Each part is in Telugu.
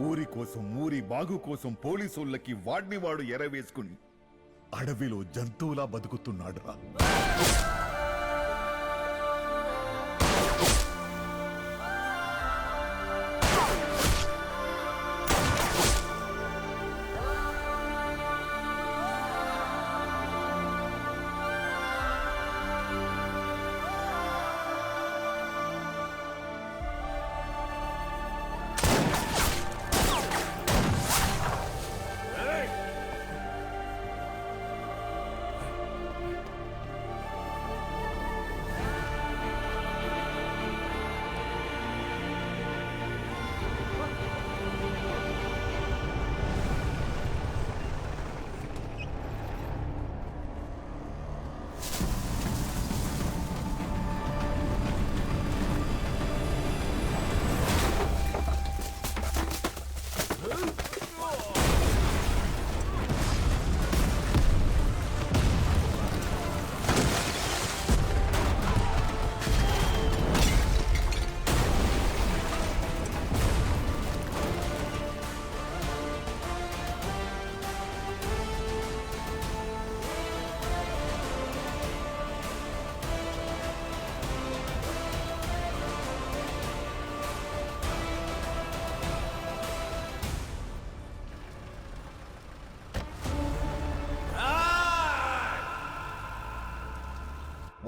ఊరి కోసం ఊరి బాగు కోసం పోలీసులకి వాడిని వాడు ఎరవేసుకుని అడవిలో జంతువులా బతుకుతున్నాడురా.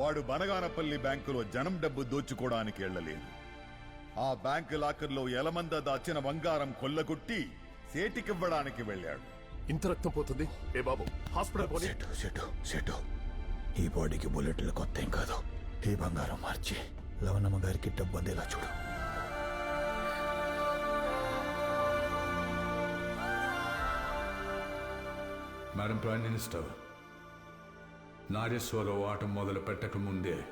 వాడు బనగానపల్లి బ్యాంకులో జనం డబ్బు దోచుకోవడానికి వెళ్ళలేదు ఆ బ్యాంకు లాకర్లో ఎలమంద దాచిన బంగారం కొల్లగొట్టి సేటికివ్వడానికి వెళ్ళాడు. ఇంత రక్తం పోతుంది? ఏ బాబు హాస్పిటల్ పోనీ. సెటు సెటు సెటు ఈ బాడీకి బుల్లెట్లు కొత్త ఏం కాదు. ఈ బంగారం మార్చి లవణమ్మ గారికి డబ్బు అందేలా చూడు. మేడం ప్రైమ్ మినిస్టర్ నాగేశ్వరరావు ఆట మొదలు పెట్టక ముందే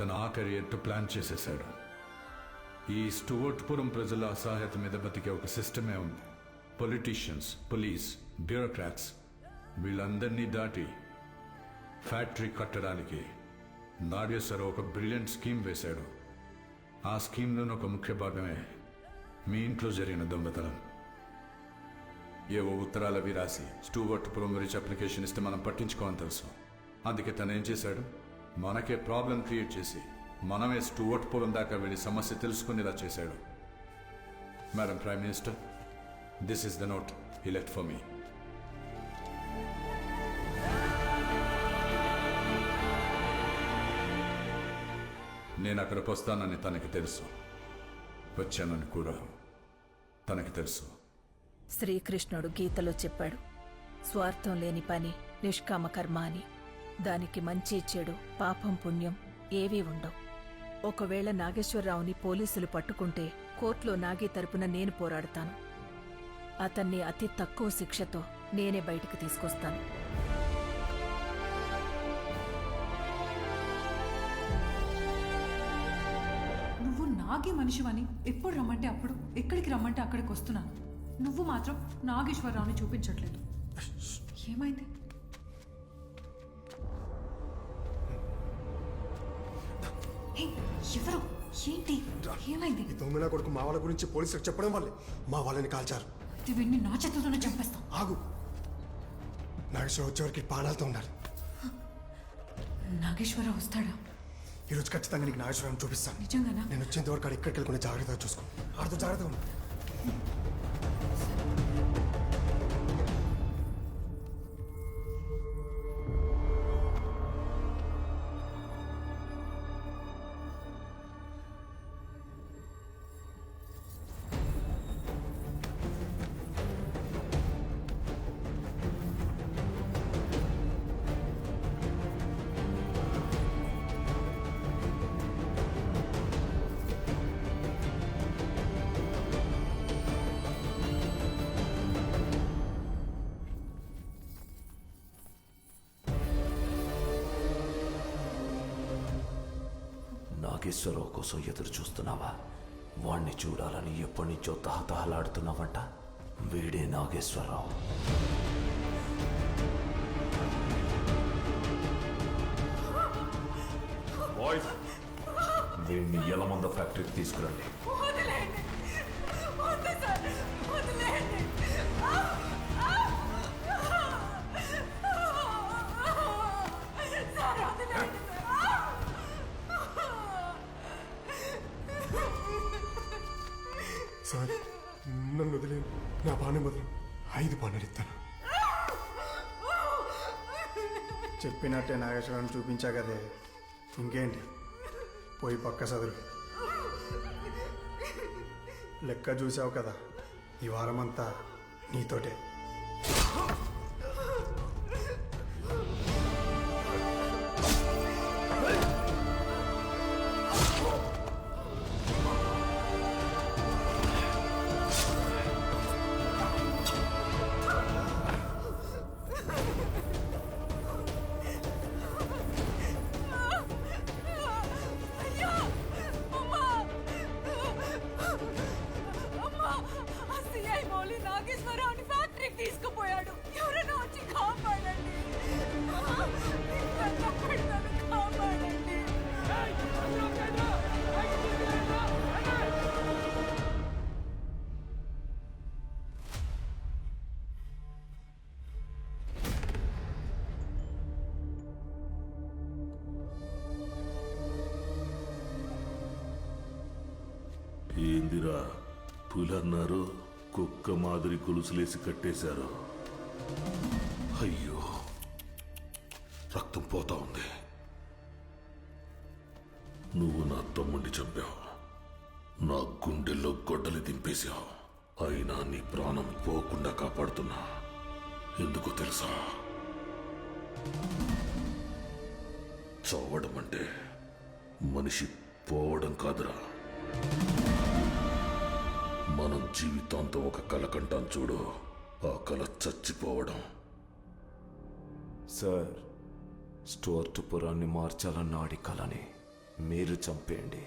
తన ఆఖరి ఎత్తు ప్లాన్ చేసేశాడు. ఈ స్టువర్ట్పురం ప్రజల అసహాయత మీద బతికే ఒక సిస్టమే ఉంది. పొలిటీషియన్స్ పోలీస్ బ్యూరోక్రాట్స్ వీళ్ళందరినీ దాటి ఫ్యాక్టరీ కట్టడానికి నాగేశ్వరరావు ఒక బ్రిలియంట్ స్కీమ్ వేశాడు. ఆ స్కీమ్లోని ఒక ముఖ్య భాగమే మీ ఇంట్లో జరిగిన దొంగతనం. ఏవో ఉత్తరాలవి అవి రాసి స్టూవర్ట్పురం గురించి అప్లికేషన్ ఇస్తే మనం పట్టించుకోమని తెలుసు. అందుకే తను ఏం చేశాడు? మనకే ప్రాబ్లం క్రియేట్ చేసి మనమే స్టూవర్ట్పురం దాకా వెళ్ళి సమస్య తెలుసుకునేలా చేశాడు. Madam prime minister this is the note he let for me నేను అక్కడికి వస్తానని తనకి తెలుసు. వచ్చానని కూడా తనకి తెలుసు. శ్రీకృష్ణుడు గీతలో చెప్పాడు స్వార్థం లేని పని నిష్కామ కర్మ అని. దానికి మంచి చెడు పాపం పుణ్యం ఏవీ ఉండవు. ఒకవేళ నాగేశ్వరరావుని పోలీసులు పట్టుకుంటే కోర్టులో నాగి తరపున నేను పోరాడతాను. అతన్ని అతి తక్కువ శిక్షతో నేనే బయటికి తీసుకొస్తాను. నువ్వు నాగే మనిషివని ఎప్పుడు రమ్మంటే అప్పుడు ఎక్కడికి రమ్మంటే అక్కడికి వస్తున్నాను నువ్వు మాత్రం నాగేశ్వరరావుని చూపించట్లేదు. ఏమైంది? ఎవరు? ఏంటి? ఏమైంది? ఈ దొంగన కొడుకు మా వాళ్ళ గురించి పోలీసులకు చెప్పడం వల్లే మా వాళ్ళని కాల్చారు. ఇది నా చేతులతోనే చంపేస్తాం. ఆగు. నాగేశ్వర వచ్చేవరకు ప్రాణాలతో ఉండాలి. నాగేశ్వరరావు వస్తాడా? ఈరోజు ఖచ్చితంగా నీకు నాగేశ్వరం చూపిస్తాను. నిజంగానా? నేను వచ్చేంత వరకు ఎక్కడికి వెళ్ళకుండా జాగ్రత్తగా చూసుకో. ఆడితో జాగ్రత్తగా ఉండు. నాగేశ్వరరావు కోసం ఎదురు చూస్తున్నావా? వాణ్ణి చూడాలని ఎప్పటి నుంచో తహతహలాడుతున్నావంట? వీడే నాగేశ్వరరావు. వీడిని ఎలమంద ఫ్యాక్టరీకి తీసుకురండి. నన్ను వదిలేను నా బాణం బదులు ఐదు బాణాలు ఇస్తాను. చెప్పినట్టే నాగేశ్వరాన్ని చూపించా కదే. ఇంకేంటి? పోయి పక్క చదువు లెక్క చూసావు కదా ఈ వారమంతా నీతోటే. పులన్నారు కుక్క మాదిరి గొలుసులేసి కట్టేశారు. అయ్యో రక్తం పోతా ఉంది. నువ్వు నా తమ్ముడిని చంపావు. నా గుండెల్లో గొడ్డలి దింపేశావు. అయినా నీ ప్రాణం పోకుండా కాపాడుతున్నా. ఎందుకు తెలుసా? చావడం అంటే మనిషి పోవడం కాదురా. మనం జీవితాంతం ఒక కల కంటాం చూడు. ఆ కల చచ్చిపోవడం. సార్ స్టోర్ట్ పురాన్ని మార్చాలన్న ఆడి కలని మీరు చంపేయండి.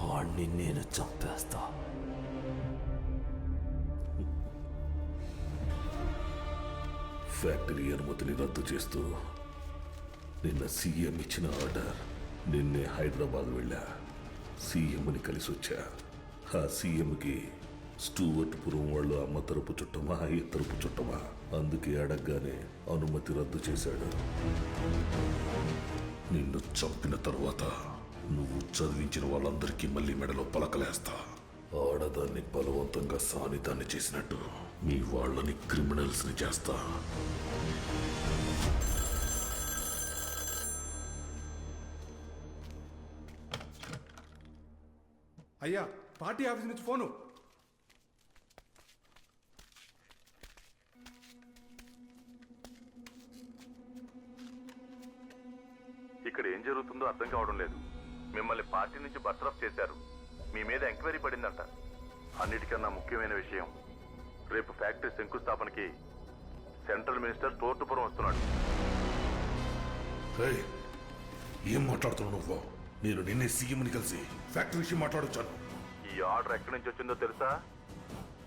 ఆడిని నేను చంపేస్తా. ఫ్యాక్టరీ అనుమతిని రద్దు చేస్తూ నిన్న సీఎం ఇచ్చిన ఆర్డర్ నిన్నే హైదరాబాద్ వెళ్ళా. సీఎంని కలిసి వచ్చా ఆ సీఎంకి స్టూవర్ట్ పురం వాళ్ళు అమ్మ తరపు చుట్టమా అయ్య తరపు చుట్టమా? అందుకే అడగగానే అనుమతి రద్దు చేశాడు. నిన్ను చంపిన తర్వాత నువ్వు చదివించిన వాళ్ళందరికీ మళ్ళీ మెడలో పలకలేస్తా. ఆడదాన్ని బలవంతంగా సానిదాన్ని చేసినట్టు మీ వాళ్ళని క్రిమినల్స్ని చేస్తా. అయ్యా పార్టీ ఆఫీస్ నుంచి ఫోను. ఇక్కడ ఏం జరుగుతుందో అర్థం కావడం లేదు. మిమ్మల్ని పార్టీ నుంచి బర్తరఫ్ చేశారు. మీ మీద ఎంక్వైరీ పడిందంట. అన్నిటికన్నా ముఖ్యమైన విషయం రేపు ఫ్యాక్టరీ శంకుస్థాపనకి సెంట్రల్ మినిస్టర్ తోర్టుపురం వస్తున్నాడు. ఏం మాట్లాడుతున్నావు నువ్వు? నేను నిన్నే సీఎంని కలిసి ఫ్యాక్టరీ విషయం మాట్లాడొచ్చాను. ఈ ఆర్డర్ ఎక్కడి నుంచి వచ్చిందో తెలుసా?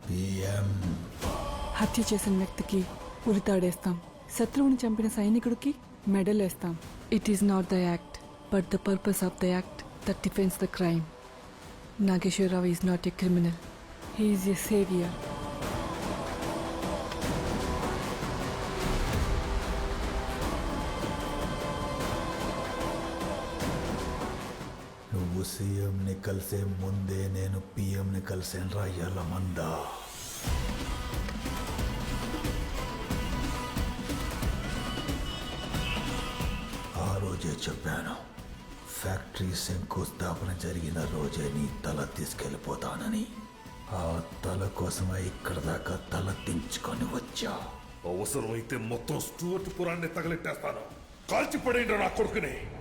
పిఎం హత్య చేసిన వ్యక్తికి ఉరితాడేస్తాం. శత్రువుని చంపిన సైనికుడికి మెడల్ వేస్తాం it is not the act but the purpose of the act that defence the crime Nageswara Rao is not a criminal he is a saviour కలిసే ముందే నేను పిఎంని కలిసాను రా మందా ఆ రోజే చెప్పాను ఫ్యాక్టరీ శంకుస్థాపన జరిగిన రోజే నీ తల తీసుకెళ్ళిపోతానని. ఆ తల కోసమే ఇక్కడ దాకా తల దించుకొని వచ్చా. అవసరమైతే మొత్తం స్టూవర్ట్ పురాన్ని తగలెట్టేస్తాను. కాల్చి పడేయండి నా కొడుకుని.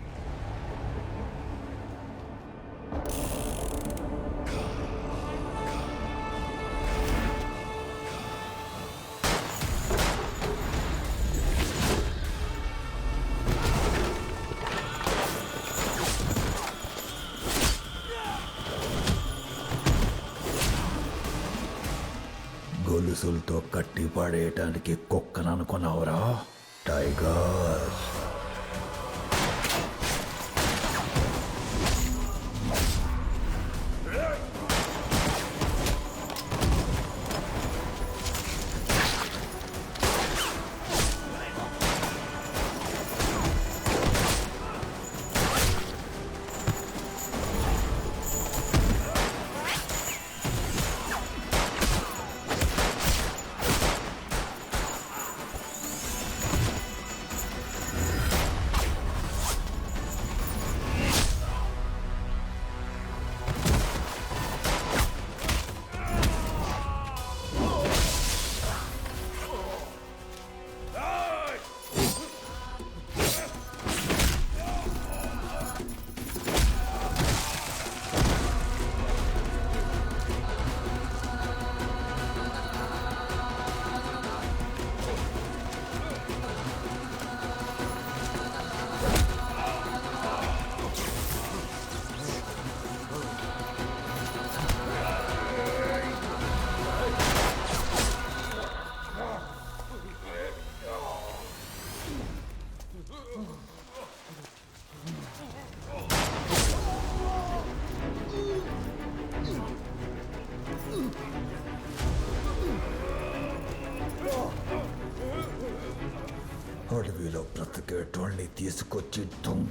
గొలుసులతో కట్టి పడేయటానికి కుక్కను అనుకున్నావురా టైగర్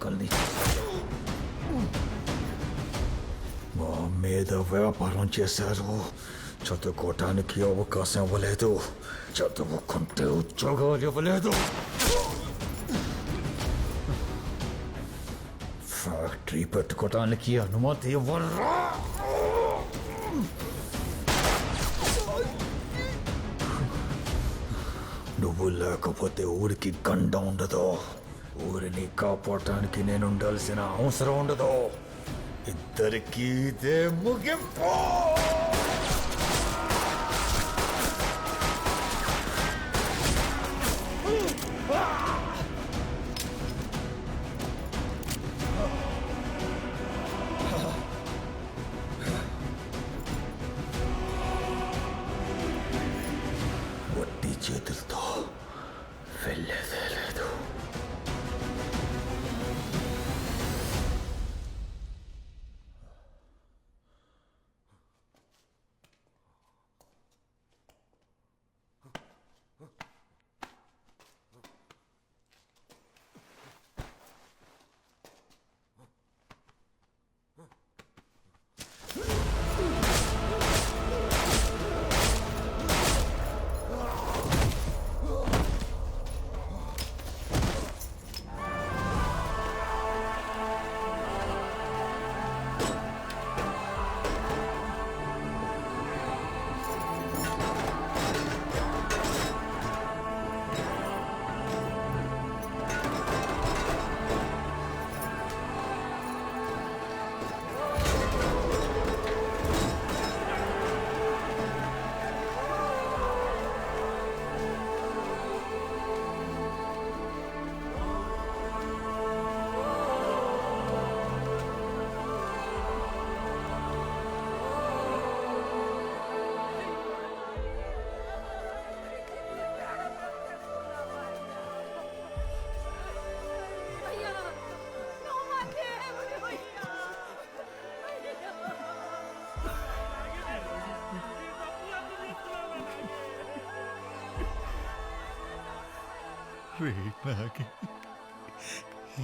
కొలది మా మీద వ్యాపారం చేశారు. చదువుకోవటానికి అవకాశం ఇవ్వలేదు. చదువుకుంటే ఉద్యోగాలు ఇవ్వలేదు. ఫ్యాక్టరీ పెట్టుకోవటానికి అనుమతి ఇవ్వరా? నువ్వు లేకపోతే ఊరికి గండ ఉండదు. ఊరిని కాపాడటానికి నేను ఉండాల్సిన అవసరం ఉండదు. ఇద్దరికీ ఇదే ముగింపు! Hmm. Ah!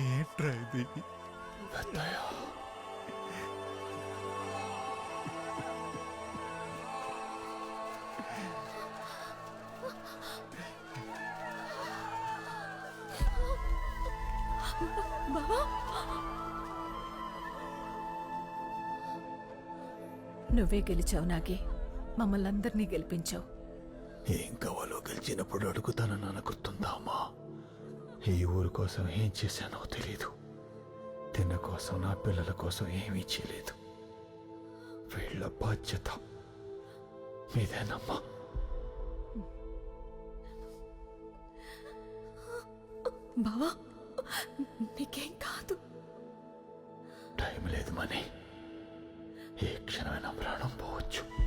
ఏంట్రా ఇది? నువ్వే గెలిచావు నాగి మమ్మల్ని అందరినీ గెలిపించావు. ఏం కావాలో గెలిచినప్పుడు అడుగుతానని నాకు గుర్తుందా అమ్మా? ఈ ఊరు కోసం ఏం చేశానో తెలీదు. తిన్న కోసం నా పిల్లల కోసం ఏమీ చేయలేదు. వీళ్ళ బాధ్యత మీదేనమ్మా. బావా నీకేం కాదు. టైం లేదు మనీ. ఏ క్షణమైనా ప్రాణం పోవచ్చు.